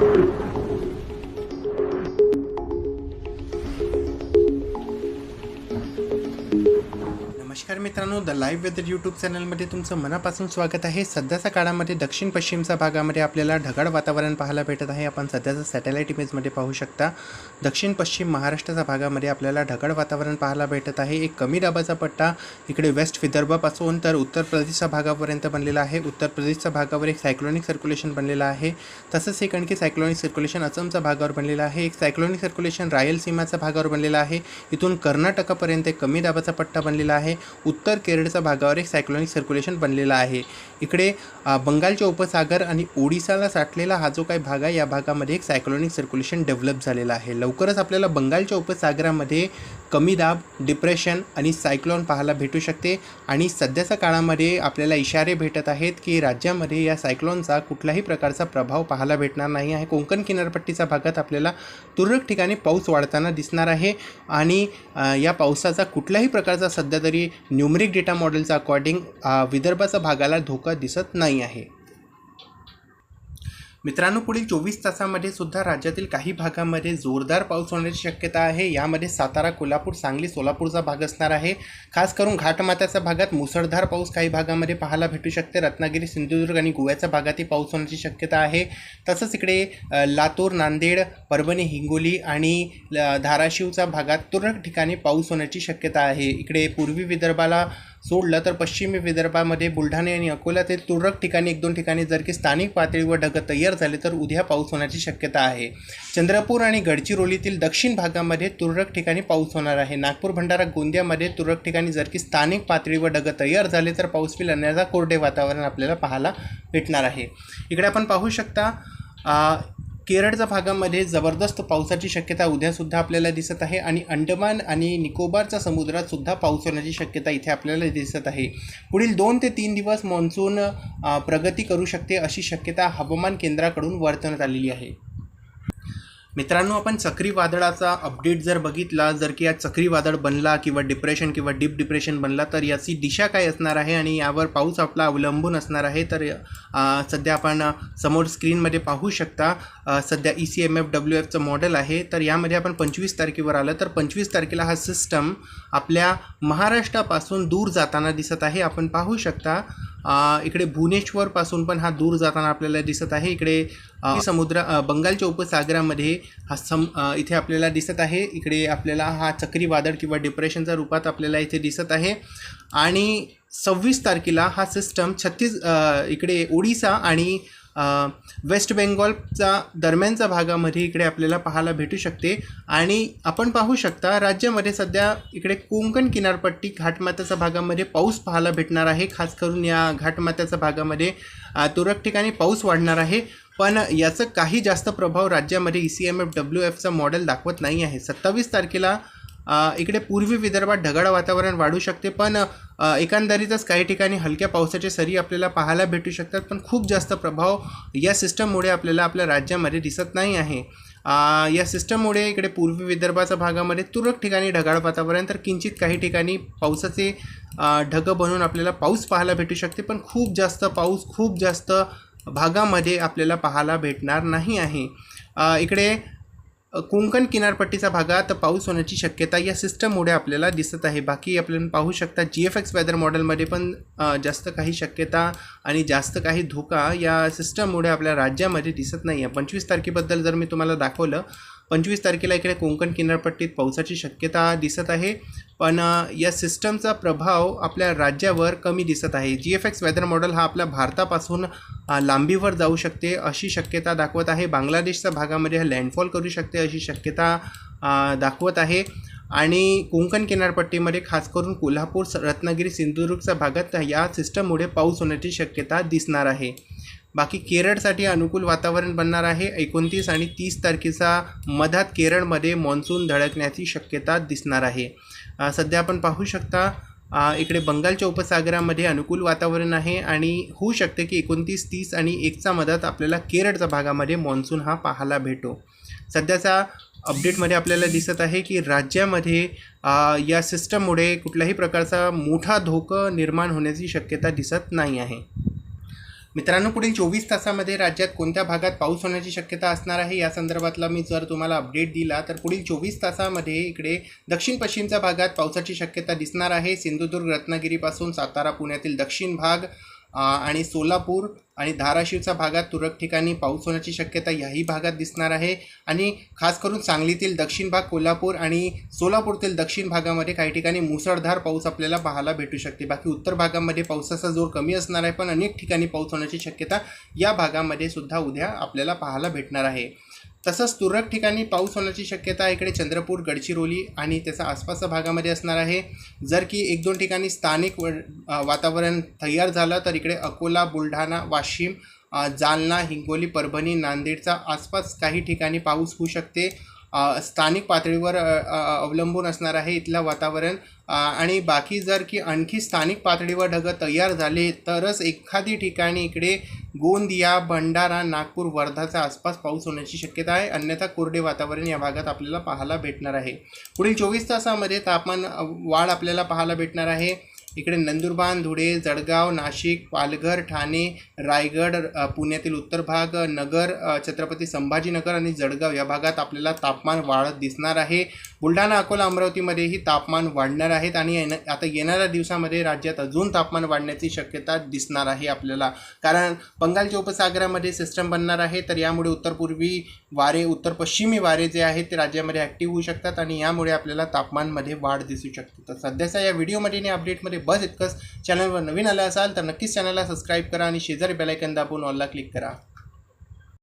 Thank you. नमस्कार मित्रांनो the live weather YouTube चॅनलमध्ये तुमचं मनापासून स्वागत आहे. सध्याच्या काळामध्ये दक्षिण पश्चिमच्या भागामध्ये आपल्याला ढगाळ वातावरण पाहायला भेटत आहे. आपण सध्याचं सॅटेलाईट इमेजमध्ये पाहू शकता. दक्षिण पश्चिम महाराष्ट्राच्या भागामध्ये आपल्याला ढगाळ वातावरण पाहायला भेटत आहे. एक कमी दाबाचा पट्टा इकडे वेस्ट विदर्भापासून तर उत्तर प्रदेशच्या भागापर्यंत बनलेला आहे. उत्तर प्रदेशच्या भागावर एक सायक्लोनिक सर्क्युलेशन बनलेलं आहे. तसंच एक आणखी सायक्लोनिक सर्क्युलेशन असमच्या भागावर बनलेलं आहे. एक सायक्लोनिक सर्क्युलेशन रायलसीमाच्या भागावर बनलेलं आहे. इथून कर्नाटकापर्यंत एक कमी दाबाचा पट्टा बनलेला आहे. उत्तर केरळच्या भागावर एक सायक्लॉनिक सर्क्युलेशन बनलेला आहे. इकडे बंगालच्या उपसागर आणि ओडिसाला साठलेला हा जो काही भाग आहे या भागामध्ये एक सायक्लोनिक सर्क्युलेशन डेव्हलप झालेला आहे. लवकरच आपल्याला बंगालच्या उपसागरामध्ये कमी दाब डिप्रेशन आणि सायक्लॉन पाहायला भेटू शकते. आणि सध्याच्या काळामध्ये आपल्याला इशारे भेटत आहेत की राज्यामध्ये या सायक्लॉनचा कुठल्याही प्रकारचा प्रभाव पाहायला भेटणार नाही आहे. कोकण किनारपट्टीच्या भागात आपल्याला तुरळक ठिकाणी पाऊस वाढताना दिसणार आहे. आणि या पावसाचा कुठल्याही प्रकारचा सध्या तरी न्यूमरिक डेटा मॉडेलचा अकॉर्डिंग विदर्भाच्या भागाला धोका दिसत नाही आहे. मित्रांनो पुढील चोवीस तासामध्ये सुद्धा राज्यातील काही भागामध्ये जोरदार पाऊस होण्याची शक्यता आहे. यामध्ये सातारा कोल्हापूर सांगली सोलापूरचा भाग असणार आहे. खास करून घाटमाथ्याच्या भागात मुसळधार पाऊस काही भागामध्ये पाहायला भेटू शकते. रत्नागिरी सिंधुदुर्ग आणि गोव्याच्या भागातही पाऊस होण्याची शक्यता आहे. तसंच इकडे लातूर नांदेड परभणी हिंगोली आणि ल- धाराशिवच्या भागात तुरळक ठिकाणी पाऊस होण्याची शक्यता आहे. इकडे पूर्वी विदर्भाला सोडलं तर पश्चिमी विदर्भामध्ये बुलढाणे आणि अकोल्यातील तुरळक ठिकाणी एक दोन ठिकाणी जर की स्थानिक पातळीवर ढग तयार झाले तर उद्या पाऊस होण्याची शक्यता आहे. चंद्रपूर आणि गडचिरोलीतील दक्षिण भागामध्ये तुरळक ठिकाणी पाऊस होणार आहे. नागपूर भंडारा गोंदियामध्ये तुरळक ठिकाणी जर की स्थानिक पातळीवर ढग तयार झाले तर पाऊस होईल. अन्यथा कोरडे वातावरण आपल्याला पाहायला भेटणार आहे. इकडे आपण पाहू शकता केरळच्या भागामध्ये जबरदस्त पावसाची शक्यता उद्यासुद्धा आपल्याला दिसत आहे आणि अंडमान आणि निकोबारच्या समुद्रातसुद्धा पाऊस होण्याची शक्यता इथे आपल्याला दिसत आहे. पुढील दोन ते तीन दिवस मान्सून प्रगती करू शकते अशी शक्यता हवामान केंद्राकडून वर्तवण्यात आलेली आहे. मित्रांनो आपण चक्रीवादळाचा अपडेट जर बघितला जर की या चक्रीवादळ बनला किंवा डिप्रेशन किंवा डीप डिप्रेशन बनला तर याची दिशा काय असणार आहे आणि यावर पाऊस आपला अवलंबून असणार आहे. तर सध्या आपण समोर स्क्रीनमध्ये पाहू शकता सध्या E C M F W एफचं model आहे. तर यामध्ये आपण पंचवीस तारखेवर आलं तर पंचवीस तारखेला हा सिस्टम आपल्या महाराष्ट्रापासून दूर जाताना दिसत आहे. आपण पाहू शकता इकडे भुवनेश्वरपासून पण हा दूर जाताना आपल्याला दिसत आहे. इकडे समुद्र बंगालच्या उपसागरामध्ये हा सम इथे आपल्याला दिसत आहे. इकडे आपल्याला हा चक्रीवादळ किंवा डिप्रेशनच्या रूपात आपल्याला इथे दिसत आहे. आणि सव्वीस तारखेला हा सिस्टम छत्तीस अ, इकडे ओडिसा आणि वेस्ट बेंगॉलचा दरम्यानच्या भागामध्ये इकडे आपल्याला पाहायला भेटू शकते. आणि आपण पाहू शकता राज्यामध्ये सध्या इकडे कोंकण किनारपट्टी घाटमात्याच्या भागामध्ये पाऊस पाहायला भेटणार आहे. खास करून या घाटमात्याच्या भागामध्ये तुरळक ठिकाणी पाऊस वाढणार आहे. पण याचं काही जास्त प्रभाव राज्यामध्ये E C M F W एफचं model दाखवत नाही आहे. सत्तावीस तारखेला इकडे पूर्वी विदर्भात ढगाळ वातावरण वाढू शकते. पण एकंदरीतच काही ठिकाणी हलक्या पावसाच्या सरी आपल्याला पाहायला भेटू शकतात पण खूप जास्त प्रभाव या सिस्टममुळे आपल्याला आपल्या राज्यामध्ये दिसत नाही आहे. या सिस्टममुळे इकडे पूर्वी विदर्भाच्या भागामध्ये तुरळक ठिकाणी ढगाळ वातावरण तर किंचित काही ठिकाणी पावसाचे ढग ढगं बनून आपल्याला पाऊस पाहायला भेटू शकते पण खूप जास्त पाऊस खूप जास्त भागामध्ये आपल्याला पाहायला भेटणार नाही आहे. इकडे कोंकण किनारपट्टीचा भागात पाऊस होण्याची शक्यता या सिस्टममुळे आपल्याला दिसत आहे. बाकी आपण पाहू शकता जी एफ एक्स वेदर मॉडेलमध्ये पण जास्त काही शक्यता आणि जास्त काही धोका या सिस्टममुळे आपल्या राज्यामध्ये दिसत नाही आहे पंचवीस तारखेबद्दल जर मी तुम्हाला दाखवलं पंचवीस तारखेला इकडे कोंकण किनारपट्टीत पावसाची शक्यता दिसत आहे. पण या सिस्टमचा प्रभाव आपल्या राज्यावर कमी दिसत आहे. G F X weather model हा आपल्या भारतापासून लांबीवर जाऊ शकते अशी शक्यता दाखवत आहे. बांगलादेशच्या भागामध्ये हा लँडफॉल करू शकते अशी शक्यता दाखवत आहे. आणि कोंकण किनारपट्टीमध्ये खास करून कोल्हापूर रत्नागिरी सिंधुदुर्गच्या भागात या सिस्टममुळे पाऊस होण्याची शक्यता दिसणार आहे. बाकी केरळसाठी अनुकूल वातावरण बनणार आहे. एकोणतीस आणि तीस तारखेचा मधात केरळमध्ये मान्सून धडकण्याची शक्यता दिसणार आहे. सध्या आपण पाहू शकता इकडे बंगालच्या उपसागरामध्ये अनुकूल वातावरण आहे आणि होऊ शकते की एकोणतीस तीस आणि एकचा मधात आपल्याला केरळच्या भागामध्ये मान्सून हा पाहायला भेटो. सध्याचा अपडेटमध्ये आपल्याला दिसत आहे की राज्यामध्ये या सिस्टममुळे कुठल्याही प्रकारचा मोठा धोका निर्माण होण्याची शक्यता दिसत नाही आहे. मित्रांनो पुढील चोवीस तासामध्ये राज्यात कोणत्या भागात पाऊस होण्याची शक्यता असणार आहे? या संदर्भातला मी जर तुम्हाला अपडेट दिला तर पुढील चोवीस तासामध्ये इकडे दक्षिण पश्चिमच्या भागात पावसाची शक्यता दिसणार आहे. सिंधुदुर्ग रत्नागिरीपासून सातारा पुण्यातील दक्षिण भाग आणि सोलापूर आणि धाराशिवच्या भागात तुरळक ठिकाणी पाऊस होण्याची शक्यता याही भागात दिसणार आहे. आणि खास करून सांगलीतील दक्षिण भाग कोल्हापूर आणि सोलापूरतील दक्षिण भागामध्ये काही ठिकाणी मुसळधार पाऊस आपल्याला पाहायला भेटू शकते. बाकी उत्तर भागामध्ये पावसाचा जोर कमी असणार आहे पण अनेक ठिकाणी पाऊस होण्याची शक्यता या भागामध्ये सुद्धा उद्या आपल्याला पाहायला भेटणार आहे. तसंच तुरळक ठिकाणी पाऊस होण्याची शक्यता इकडे चंद्रपूर गडचिरोली आणि त्याचा आसपासच्या भागामध्ये असणार आहे. जर की एक दोन ठिकाणी स्थानिक व- वातावरण तयार झालं तर इकडे अकोला बुलढाणा वाशिम जालना हिंगोली परभणी नांदेडचा आसपास काही ठिकाणी पाऊस होऊ शकते. स्थानिक पातळीवर अवलंबून असणार आहे इथलं वातावरण. आणि बाकी जर की आणखी स्थानिक पातळीवर ढगं तयार झाले तरच एखादी ठिकाणी इकडे गोंदिया भंडारा नागपूर वर्धाच्या आसपास पाऊस होण्याची शक्यता आहे. अन्यथा कोरडे वातावरण या भागात आपल्याला पाहायला भेटणार आहे. पुढील चोवीस तासामध्ये तापमान वाढ आपल्याला पाहायला भेटणार आहे. इकडे नंदुरबार धुळे जळगाव नाशिक पालघर ठाणे रायगड पुण्यातील उत्तर भाग नगर छत्रपती संभाजीनगर आणि जळगाव या भागात आपल्याला तापमान वाढत दिसणार आहे. बुलढाणा अकोला अमरावतीमध्येही तापमान वाढणार आहेत आणि आता येणाऱ्या दिवसामध्ये राज्यात अजून तापमान वाढण्याची शक्यता दिसणार आहे आपल्याला. कारण बंगालच्या उपसागरामध्ये सिस्टम बनणार आहे तर यामुळे उत्तर पूर्वी वारे उत्तर पश्चिमी वारे जे आहेत ते राज्यामध्ये ॲक्टिव्ह होऊ शकतात आणि यामुळे आपल्याला तापमानमध्ये वाढ दिसू शकते. तर सध्याच्या या व्हिडिओमध्ये आणि अपडेटमध्ये बस इतकंच. चॅनलवर नवीन आलं असाल तर नक्कीच चॅनलला सबस्क्राईब करा आणि शेजारी बेलायकन दाबून ऑलला क्लिक करा.